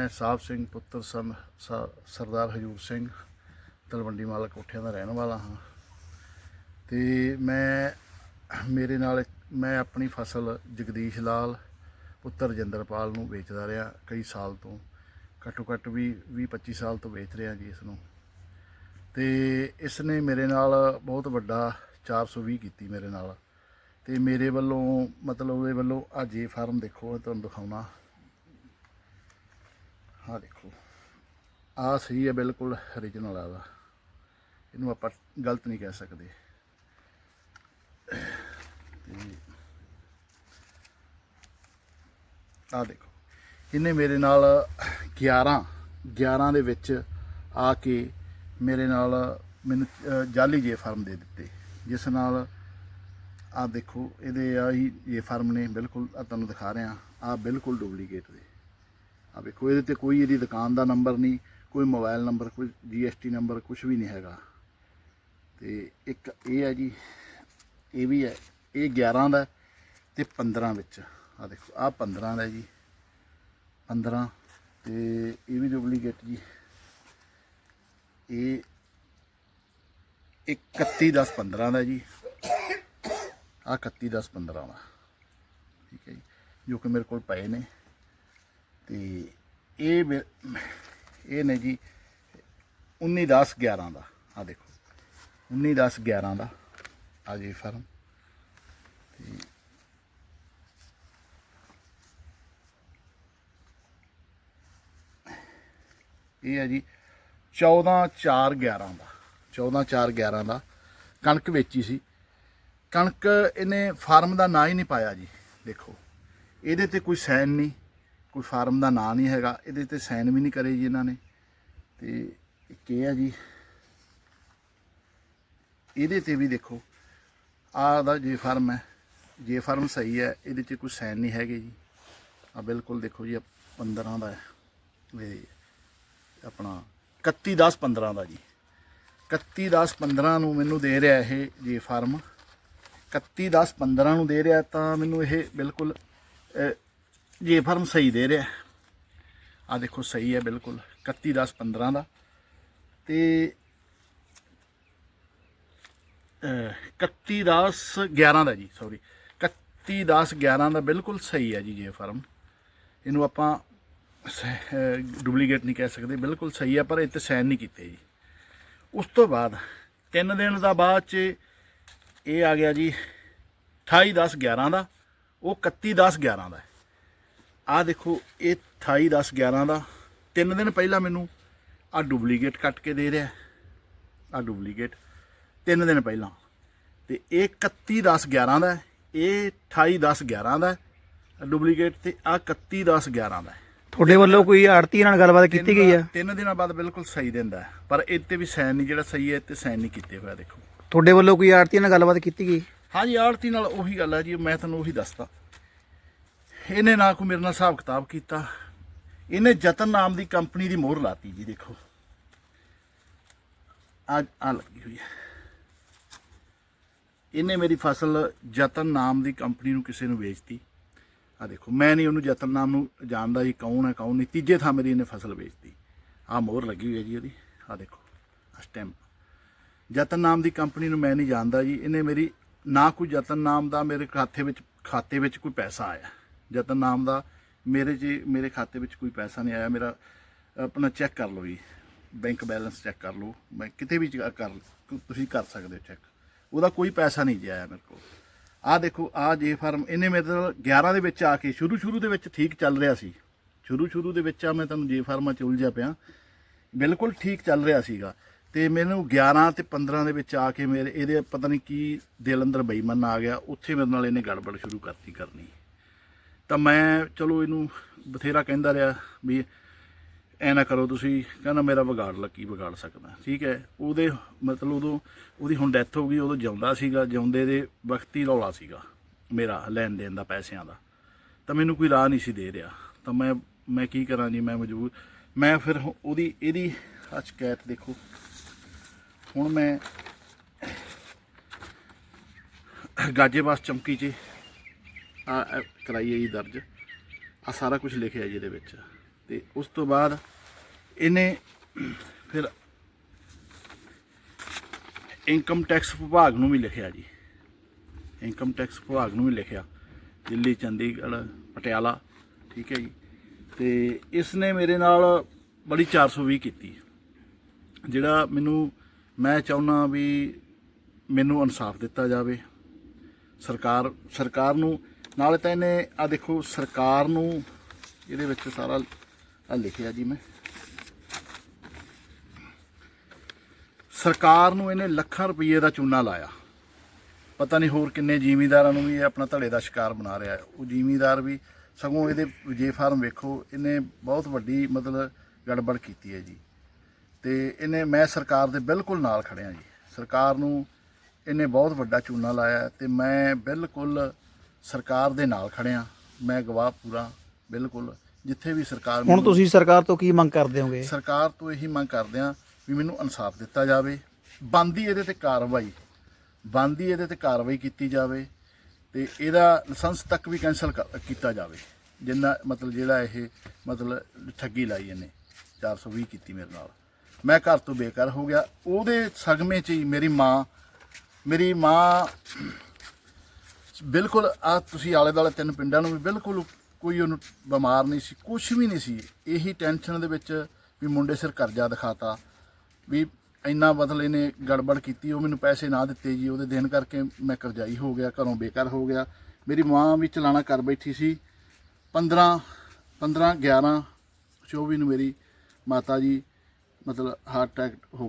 ਮੈਂ ਸਾਹਿਬ ਸਿੰਘ ਪੁੱਤਰ ਸਨ ਸ- ਸਰਦਾਰ ਹਜੂਰ ਸਿੰਘ, ਤਲਵੰਡੀ ਮਾਲਾ ਕੋਠਿਆਂ ਦਾ ਰਹਿਣ ਵਾਲਾ ਹਾਂ। ਤੇ ਮੈਂ ਮੇਰੇ ਨਾਲ ਮੈਂ ਆਪਣੀ ਫਸਲ ਜਗਦੀਸ਼ ਲਾਲ, ਪੁੱਤਰ ਜਿੰਦਰਪਾਲ ਨੂੰ ਵੇਚਦਾ ਰਿਹਾ ਕਈ ਸਾਲ ਤੋਂ। ਘੱਟੋ ਘੱਟ ਵੀ 20 25 ਸਾਲ ਤੋਂ ਵੇਚ ਰਿਹਾ ਜੀ ਇਸ ਨੂੰ ਤੇ ਇਸ ਨੇ ਮੇਰੇ ਨਾਲ ਬਹੁਤ ਵੱਡਾ 420 ਕੀਤੀ ਮੇਰੇ ਨਾਲ। ਤੇ ਮੇਰੇ ਵੱਲੋਂ, ਮਤਲਬ ਉਹਦੇ ਵੱਲੋਂ ਆ ਜੇ ਫਾਰਮ ਦੇਖੋ ਤੁਹਾਨੂੰ ਦਿਖਾਉਣਾ। ਆਹ ਦੇਖੋ। ਆ ਸਹੀ ਹੈ ਬਿਲਕੁਲ origignal ਆ ਵਾ ਇਹਨੂੰ ਆਪਾਂ ਗਲਤ ਨਹੀਂ ਕਹਿ ਸਕਦੇ। ਆ ਦੇਖੋ। ਇਹਨੇ ਮੇਰੇ ਨਾਲ 11 11 ਦੇ ਵਿੱਚ ਆ ਕੇ ਮੇਰੇ ਨਾਲ ਮੈਨੂੰ ਅਹ, ਜਾਲੀ ਜੇ ਫਾਰਮ ਦੇ ਦਿੱਤੇ। ਜਿਸ ਨਾਲ ਆ ਦੇਖੋ ਇਹਦੇ ਆ ਹੀ ਇਹ ਫਾਰਮ ਨੇ ਬਿਲਕੁਲ ਤੁਹਾਨੂੰ ਦਿਖਾ ਰਿਹਾ। ਆ ਬਿਲਕੁਲ ਡੁਪਲੀਕੇਟ ਦੇ। ਆ ਵੇਖੋ, ਇਹਦੇ ਤੇ ਕੋਈ ਇਹਦੀ ਦੁਕਾਨ ਦਾ ਨੰਬਰ ਨਹੀਂ, ਕੋਈ ਮੋਬਾਈਲ ਨੰਬਰ ਕੋਈ ਜੀਐਸਟੀ ਨੰਬਰ ਕੁਝ ਵੀ ਨਹੀਂ ਹੈਗਾ। ਤੇ ਇੱਕ ਇਹ ਹੈ ਜੀ, ਇਹ ਵੀ ਹੈ, ਇਹ 11 ਦਾ ਤੇ 15 ਵਿੱਚ। ਆ ਦੇਖੋ, ਆ 15 ਦਾ ਜੀ। 15 ਤੇ ਇਹ ਵੀ ਡੁਪਲੀਕੇਟ ਜੀ। ਇਹ 31 10 15 ਦਾ ਜੀ। ਆ 31 10 15 ਦਾ। ਠੀਕ ਹੈ ਜੀ, ਜੋ ਕਿ ਮੇਰੇ ਕੋਲ ਪਏ ਨੇ। ਤੇ ਇਹ ਇਹ ਨੇ ਜੀ 19 10 11 ਦਾ ਆ ਦੇਖੋ। 19 10 11 ਦਾ ਆ ਜੀ ਫਾਰਮ। ਤੇ ਇਹ ਹੈ ਜੀ 14 4 11 ਦਾ 14 4 11 ਦਾ। ਕਣਕ ਵੇਚੀ ਸੀ। ਕਣਕ ਇਹਨੇ ਫਾਰਮ ਦਾ ਨਾਂ ਹੀ ਨਹੀਂ ਪਾਇਆ ਜੀ, ਦੇਖੋ। ਇਹਦੇ ਤੇ ਕੋਈ ਸਾਈਨ ਨਹੀਂ। ਕੋਈ ਫਾਰਮ ਦਾ ਨਾਂ ਨਹੀਂ ਹੈਗਾ, ਇਹਦੇ ਤੇ ਸਾਈਨ ਵੀ ਨਹੀਂ ਕਰੇ ਜੀ ਇਹਨਾਂ ਨੇ। ਤੇ ਇੱਕ ਇਹ ਹੈ ਜੀ, ਇਹਦੇ ਤੇ ਵੀ ਦੇਖੋ, ਆਹ ਦਾ ਜੇ ਫਾਰਮ ਹੈ, ਜੇ ਫਾਰਮ ਸਹੀ ਹੈ, ਇਹਦੇ 'ਚ ਕੋਈ ਸਾਈਨ ਨਹੀਂ ਹੈਗੇ ਜੀ। ਆ ਬਿਲਕੁਲ ਦੇਖੋ ਜੀ 15 ਦਾ ਹੈ ਇਹ ਆਪਣਾ 31 10 15 ਦਾ ਜੀ। 31 10 15 ਨੂੰ ਮੈਨੂੰ ਦੇ ਰਿਹਾ ਇਹ ਜੇ ਫਾਰਮ। 31 10 15 ਨੂੰ ਦੇ ਰਿਹਾ ਤਾਂ ਮੈਨੂੰ ਇਹ ਬਿਲਕੁਲ ਜੇ ਫਾਰਮ ਸਹੀ ਦੇ ਰਿਹਾ। ਆ ਦੇਖੋ ਸਹੀ ਹੈ ਬਿਲਕੁਲ। 31 10 15 ਦਾ। ਤੇ ਅਹ, 31 10 11 ਦਾ ਜੀ ਸੌਰੀ 31 10 11 ਦਾ ਬਿਲਕੁਲ ਸਹੀ ਹੈ ਜੀ ਜੇ ਫਾਰਮ। ਇਹਨੂੰ ਆਪਾਂ ਡੁਪਲੀਕੇਟ ਨਹੀਂ ਕਹਿ ਸਕਦੇ। ਬਿਲਕੁਲ ਸਹੀ ਹੈ ਪਰ ਇਹ ਤੇ ਸਾਈਨ ਨਹੀਂ ਕੀਤੇ ਜੀ। ਉਸ ਤੋਂ ਬਾਅਦ ਤਿੰਨ ਦਿਨ ਦਾ ਬਾਅਦ ਚ ਇਹ ਆ ਗਿਆ ਜੀ 28 10 11 ਦਾ। ਉਹ 31 10 11 ਦਾ ਆ ਦੇਖੋ ਇਹ 28 10 11 ਦਾ। ਤਿੰਨ ਦਿਨ ਪਹਿਲਾਂ ਮੈਨੂੰ ਆ ਡੁਪਲੀਕੇਟ ਕੱਟ ਕੇ ਦੇ ਰਿਹਾ। ਆ ਡੁਪਲੀਕੇਟ ਤਿੰਨ ਦਿਨ ਪਹਿਲਾਂ। ਤੇ ਇਹ 31 10 11 ਦਾ ਹੈ, ਇਹ 28 10 11 ਦਾ ਡੁਪਲੀਕੇਟ ਤੇ ਆ 31 10 11 ਦਾ ਹੈ। ਤੁਹਾਡੇ ਵੱਲੋਂ ਕੋਈ ਆੜਤੀ ਨਾਲ ਗੱਲਬਾਤ ਕੀਤੀ ਗਈ ਆ? ਤਿੰਨ ਦਿਨਾਂ ਬਾਅਦ ਬਿਲਕੁਲ ਸਹੀ ਦਿੰਦਾ ਹੈ। ਪਰ ਇਹ ਤੇ ਵੀ ਸਾਈਨ ਨਹੀਂ ਜਿਹੜਾ ਸਹੀ ਹੈ ਤੇ ਸਾਈਨ ਨਹੀਂ ਕੀਤੇ ਹੋਇਆ ਦੇਖੋ। ਤੁਹਾਡੇ ਵੱਲੋਂ ਕੋਈ ਆੜਤੀ ਨਾਲ ਗੱਲਬਾਤ ਕੀਤੀ ਗਈ? ਹਾਂਜੀ ਆੜਤੀ ਨਾਲ ਉਹੀ ਗੱਲ ਹੈ ਜੀ ਮੈਂ ਤੁਹਾਨੂੰ ਉਹੀ ਦੱਸਦਾ। ਇਹਨੇ ਨਾ ਕੋਈ ਮੇਰੇ ਨਾਲ ਹਿਸਾਬ ਕਿਤਾਬ ਕੀਤਾ। ਇਹਨੇ ਜਤਨ ਨਾਮ ਦੀ ਕੰਪਨੀ ਦੀ ਮੋਹਰ ਲਾਤੀ ਜੀ, ਦੇਖੋ। ਆ ਆ ਲੱਗੀ ਹੋਈ ਹੈ। ਇਹਨੇ ਮੇਰੀ ਫਸਲ ਜਤਨ ਨਾਮ ਦੀ ਕੰਪਨੀ ਨੂੰ ਕਿਸੇ ਨੂੰ ਵੇਚਤੀ। ਆ ਦੇਖੋ, ਮੈਂ ਨਹੀਂ ਉਹਨੂੰ ਜਤਨ ਨਾਮ ਨੂੰ ਜਾਣਦਾ ਜੀ, ਕੌਣ ਹੈ, ਕੌਣ ਨਹੀਂ। ਤੀਜੇ ਥਾਂ ਮੇਰੀ ਇਹਨੇ ਫਸਲ ਵੇਚਤੀ। ਆ ਮੋਹਰ ਲੱਗੀ ਹੋਈ ਹੈ ਜੀ ਉਹਦੀ। ਆ ਦੇਖੋ ਆ ਸਟੈਂਪ ਜਤਨ ਨਾਮ ਦੀ ਕੰਪਨੀ ਨੂੰ ਮੈਂ ਨਹੀਂ ਜਾਣਦਾ ਜੀ। ਇਹਨੇ ਮੇਰੀ ਨਾ ਕੋਈ ਜਤਨ ਨਾਮ ਦਾ ਮੇਰੇ ਖਾਤੇ ਵਿੱਚ ਖਾਤੇ ਵਿੱਚ ਕੋਈ ਪੈਸਾ ਆਇਆ। ਜਤਨ ਨਾਮ ਦਾ ਮੇਰੇ ਜੀ ਮੇਰੇ ਖਾਤੇ ਵਿੱਚ ਕੋਈ ਪੈਸਾ ਨਹੀਂ ਆਇਆ, ਮੇਰਾ ਆਪਣਾ ਚੈੱਕ ਕਰ ਲਓ ਜੀ। ਬੈਂਕ ਬੈਲੈਂਸ ਚੈੱਕ ਕਰ ਲਓ। ਮੈਂ ਕਿਤੇ ਵੀ ਕਰ, ਤੁਸੀਂ ਕਰ ਸਕਦੇ ਹੋ ਚੈੱਕ। ਉਹਦਾ ਕੋਈ ਪੈਸਾ ਨਹੀਂ ਜੀ ਮੇਰੇ ਕੋਲ। ਆਹ ਦੇਖੋ, ਆਹ ਜੇ ਫਾਰਮ ਇਹਨੇ ਮੇਰੇ ਨਾਲ 11 ਦੇ ਵਿੱਚ ਆ ਕੇ ਸ਼ੁਰੂ ਸ਼ੁਰੂ ਦੇ ਵਿੱਚ ਠੀਕ ਚੱਲ ਰਿਹਾ ਸੀ। ਸ਼ੁਰੂ ਸ਼ੁਰੂ ਦੇ ਵਿੱਚ ਆ ਮੈਂ ਤੁਹਾਨੂੰ ਜੇ ਫਾਰਮਾਂ ਚ ਉਲਝਿਆ ਪਿਆ। ਬਿਲਕੁਲ ਠੀਕ ਚੱਲ ਰਿਹਾ ਸੀਗਾ। ਤੇ ਮੈਨੂੰ 11 ਤੇ 15 ਦੇ ਵਿੱਚ ਆ ਕੇ ਮੇਰੇ, ਇਹਦੇ ਪਤਾ ਨਹੀਂ ਕੀ ਦਿਲ ਅੰਦਰ ਬੇਈਮਾਨ ਆ ਗਿਆ। ਉੱਥੇ ਮੇਰੇ ਨਾਲ ਇਹਨੇ ਗੜਬੜ ਸ਼ੁਰੂ ਕਰਤੀ ਕਰਨੀ। ਤਾਂ ਮੈਂ ਚਲੋ ਇਹਨੂੰ ਬਥੇਰਾ ਕਹਿੰਦਾ ਰਿਹਾ ਵੀ ਐ ਨਾ ਕਰੋ ਤੁਸੀਂ, ਕਹਿੰਦਾ ਮੇਰਾ ਵਿਗਾੜ ਲੱਕੀ ਵਿਗਾੜ ਸਕਦਾ, ਠੀਕ ਹੈ? ਉਹਦੇ ਮਤਲਬ ਉਦੋਂ ਉਹਦੀ ਹੁਣ ਡੈਥ ਹੋ ਗਈ, ਉਦੋਂ ਜਿਉਂਦਾ ਸੀਗਾ, ਜਿਉਂਦੇ ਦੇ ਵਕਤ ਹੀ ਰੌਲਾ ਸੀਗਾ, ਮੇਰਾ ਲੈਣ ਦੇਣ ਦਾ ਪੈਸਿਆਂ ਦਾ। ਤਾਂ ਮੈਨੂੰ ਕੋਈ ਰਾਹ ਨਹੀਂ ਸੀ ਦੇ ਰਿਹਾ। ਤਾਂ ਮੈਂ ਮੈਂ ਕੀ ਕਰਾਂ ਜੀ, ਮੈਂ ਮਜਬੂਰ ਮੈਂ ਫਿਰ ਉਹਦੀ, ਇਹਦੀ ਆਹ ਸ਼ਿਕਾਇਤ ਦੇਖੋ। ਹੁਣ ਮੈਂ ਗਾਜੇਬਾਸ ਚਮਕੀ 'ਚ ਆ ਕਰਾਈ ਹੈ ਜੀ ਦਰਜ। ਆ ਸਾਰਾ ਕੁਝ ਲਿਖਿਆ ਜੀ ਇਹਦੇ ਵਿੱਚ। ਤੇ ਉਸ ਤੋਂ ਬਾਅਦ ਇਹਨੇ ਫਿਰ ਇਨਕਮ ਟੈਕਸ ਵਿਭਾਗ ਨੂੰ ਵੀ ਲਿਖਿਆ ਜੀ। ਇਨਕਮ ਟੈਕਸ ਵਿਭਾਗ ਨੂੰ ਵੀ ਲਿਖਿਆ। ਦਿੱਲੀ, ਚੰਡੀਗੜ੍ਹ, ਪਟਿਆਲਾ, ਠੀਕ ਹੈ ਜੀ। ਤੇ ਇਸ ਨੇ ਮੇਰੇ ਨਾਲ ਬੜੀ 420 ਕੀਤੀ। ਜਿਹੜਾ ਮੈਨੂੰ ਮੈਂ ਚਾਹੁੰਦਾ ਵੀ ਮੈਨੂੰ ਇਨਸਾਫ ਦਿੱਤਾ ਜਾਵੇ। ਸਰਕਾਰ ਸਰਕਾਰ ਨੂੰ ਨਾਲੇ ਤਾਂ ਇਹਨੇ ਆ ਦੇਖੋ, ਸਰਕਾਰ ਨੂੰ ਇਹਦੇ ਵਿੱਚ ਸਾਰਾ ਆ ਲਿਖਿਆ ਜੀ ਮੈਂ। ਸਰਕਾਰ ਨੂੰ ਇਹਨੇ ਲੱਖਾਂ ਰੁਪਏ ਦਾ ਚੂਨਾ ਲਾਇਆ। ਪਤਾ ਨਹੀਂ ਹੋਰ ਕਿੰਨੇ ਜ਼ਿਮੀਂਦਾਰਾਂ ਨੂੰ ਵੀ ਇਹ ਆਪਣਾ ਧੜੇ ਦਾ ਸ਼ਿਕਾਰ ਬਣਾ ਰਿਹਾ ਹੈ। ਉਹ ਜ਼ਿਮੀਂਦਾਰ ਵੀ ਸਗੋਂ ਇਹਦੇ ਜੇ ਫਾਰਮ ਵੇਖੋ, ਇਹਨੇ ਬਹੁਤ ਵੱਡੀ ਮਤਲਬ ਗੜਬੜ ਕੀਤੀ ਹੈ ਜੀ। ਤੇ ਇਹਨੇ, ਮੈਂ ਸਰਕਾਰ ਦੇ ਬਿਲਕੁਲ ਨਾਲ ਖੜਿਆ ਜੀ। ਸਰਕਾਰ ਨੂੰ ਇਹਨੇ ਬਹੁਤ ਵੱਡਾ ਚੂਨਾ ਲਾਇਆ ਹੈ ਤੇ ਮੈਂ ਬਿਲਕੁਲ ਸਰਕਾਰ ਦੇ ਨਾਲ ਖੜਿਆ ਮੈਂ ਗਵਾਹ ਪੂਰਾ ਬਿਲਕੁਲ। ਜਿੱਥੇ ਵੀ ਸਰਕਾਰ ਹੁਣ ਤੁਸੀਂ ਸਰਕਾਰ ਤੋਂ ਕੀ ਮੰਗ ਕਰਦੇ ਹੋਗੇ? ਸਰਕਾਰ ਤੋਂ ਇਹੀ ਮੰਗ ਕਰਦੇ ਆ ਵੀ ਮੈਨੂੰ ਇਨਸਾਫ ਦਿੱਤਾ ਜਾਵੇ। ਬੰਦੀ ਇਹਦੇ ਤੇ ਕਾਰਵਾਈ ਬੰਦੀ ਇਹਦੇ ਤੇ ਕਾਰਵਾਈ ਕੀਤੀ ਜਾਵੇ ਤੇ ਇਹਦਾ ਲਾਇਸੈਂਸ ਤੱਕ ਵੀ ਕੈਨਸਲ ਕੀਤਾ ਜਾਵੇ। ਜਿੰਨਾ ਮਤਲਬ ਜਿਹੜਾ ਇਹ ਮਤਲਬ ਠੱਗੀ ਲਾਈ ਇਹਨੇ 420 ਕੀਤੀ ਮੇਰੇ ਨਾਲ। ਮੈਂ ਘਰ ਤੋਂ ਬੇਕਾਰ ਹੋ ਗਿਆ। ਉਹਦੇ ਸਗਮੇ 'ਚ ਹੀ ਮੇਰੀ ਮਾਂ ਮੇਰੀ ਮਾਂ ਬਿਲਕੁਲ ਆ ਤੁਸੀਂ ਆਲੇ ਦੁਆਲੇ ਤਿੰਨ ਪਿੰਡਾਂ ਨੂੰ ਵੀ ਬਿਲਕੁਲ ਕੋਈ ਉਹਨੂੰ ਬਿਮਾਰ ਨਹੀਂ ਸੀ ਕੁਝ ਵੀ ਨਹੀਂ ਸੀ। ਇਹੀ ਟੈਨਸ਼ਨ ਦੇ ਵਿੱਚ ਵੀ ਮੁੰਡੇ ਸਿਰ ਕਰਜ਼ਾ ਦਿਖਾਤਾ, ਵੀ ਇੰਨਾ ਬਦਲ ਇਹਨੇ ਗੜਬੜ ਕੀਤੀ, ਉਹ ਮੈਨੂੰ ਪੈਸੇ ਨਾ ਦਿੱਤੇ ਜੀ, ਉਹਦੇ ਦੇਣ ਕਰਕੇ ਮੈਂ ਕਰਜ਼ਾਈ ਹੋ ਗਿਆ, ਘਰੋਂ ਬੇਕਾਰ ਹੋ ਗਿਆ। ਮੇਰੀ ਮਾਂ ਵੀ ਚਲਾਣਾ ਕਰ ਬੈਠੀ ਸੀ। 15 15 11 24 ਨੂੰ ਮੇਰੀ ਮਾਤਾ ਜੀ ਮਤਲਬ ਹਾਰਟ ਅਟੈਕ ਹੋ ਗਿਆ